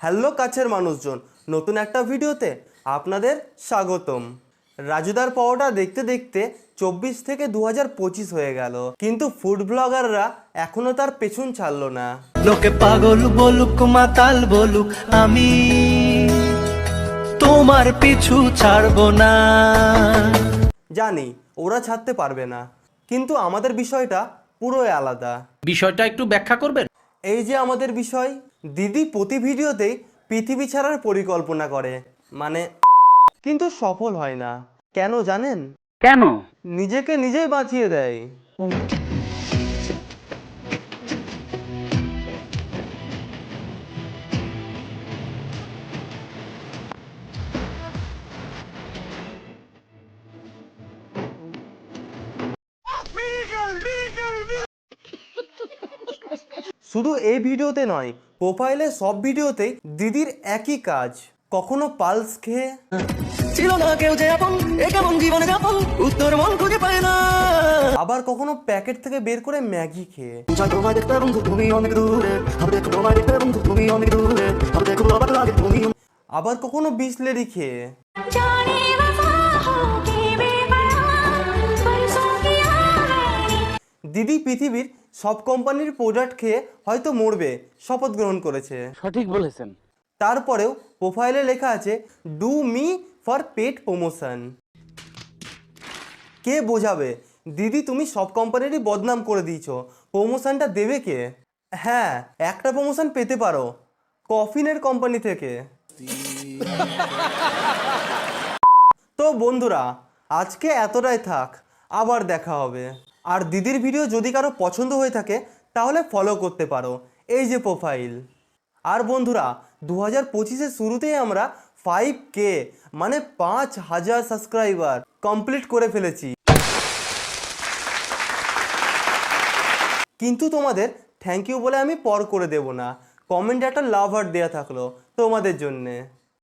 Hello কাছের মানুষজন নতুন একটা ভিডিওতে আপনাদের স্বাগতম। রাজুদার পাওয়াটা দেখতে দেখতে চব্বিশ থেকে দু হাজার পঁচিশ হয়ে গেল কিন্তু ফুড ব্লগাররা এখনও তার পেছন ছাড়লো না। লোকে পাগল বলুক মাতাল বলুক আমি তোমার পিছু ছাড়বো না। জানি ওরা ছাড়তে পারবে না কিন্তু আমাদের বিষয়টা পুরোই আলাদা। বিষয়টা একটু ব্যাখ্যা করবেন? এই যে আমাদের বিষয় দিদি প্রতি ভিডিওতেই পৃথিবী ছাড়ার পরিকল্পনা করে। মানে কিন্তু সফল হয় না। কেন জানেন? কেন? নিজেকে নিজেই বাঁচিয়ে দেয়। শুধু এই ভিডিওতে নয় প্রোফাইলে সব ভিডিওতেই দিদির একই কাজ। কখনো পালস খেয়ে ছিল না কেউ জীবনে উত্তর মন খুঁজে পায় না। আবার কখনো প্যাকেট থেকে বের করে ম্যাগি খেয়ে। আবার কখনো বিসলেরি খেয়ে। দিদি পৃথিবীর সব কোম্পানির প্রোডাক্ট খেয়ে হয়তো মরবে শপথ গ্রহণ করেছে। সঠিক বলেছেন। তারপরেও প্রোফাইলে লেখা আছে D M for paid promotion কে বোঝাবে? দিদি তুমি সব কোম্পানিরই বদনাম করে দিয়েছ। প্রমোশনটা দেবে কে? হ্যাঁ একটা প্রমোশন পেতে পারো কফিনের কোম্পানি থেকে। তো বন্ধুরা আজকে এতটাই থাক আবার দেখা হবে। আর দিদির ভিডিও যদি কারও পছন্দ হয়ে থাকে, তাহলে ফলো করতে পারো। এই যে প্রোফাইল আর বন্ধুরা দু হাজার পঁচিশের শুরুতেই আমরা ফাইভ কে মানে পাঁচ হাজার সাবস্ক্রাইবার কমপ্লিট করে ফেলেছি। কিন্তু তোমাদের থ্যাংক ইউ বলে আমি পর করে দেব না। কমেন্টে একটা লাভ হার্ট দেওয়া থাকল তোমাদের জন্যে।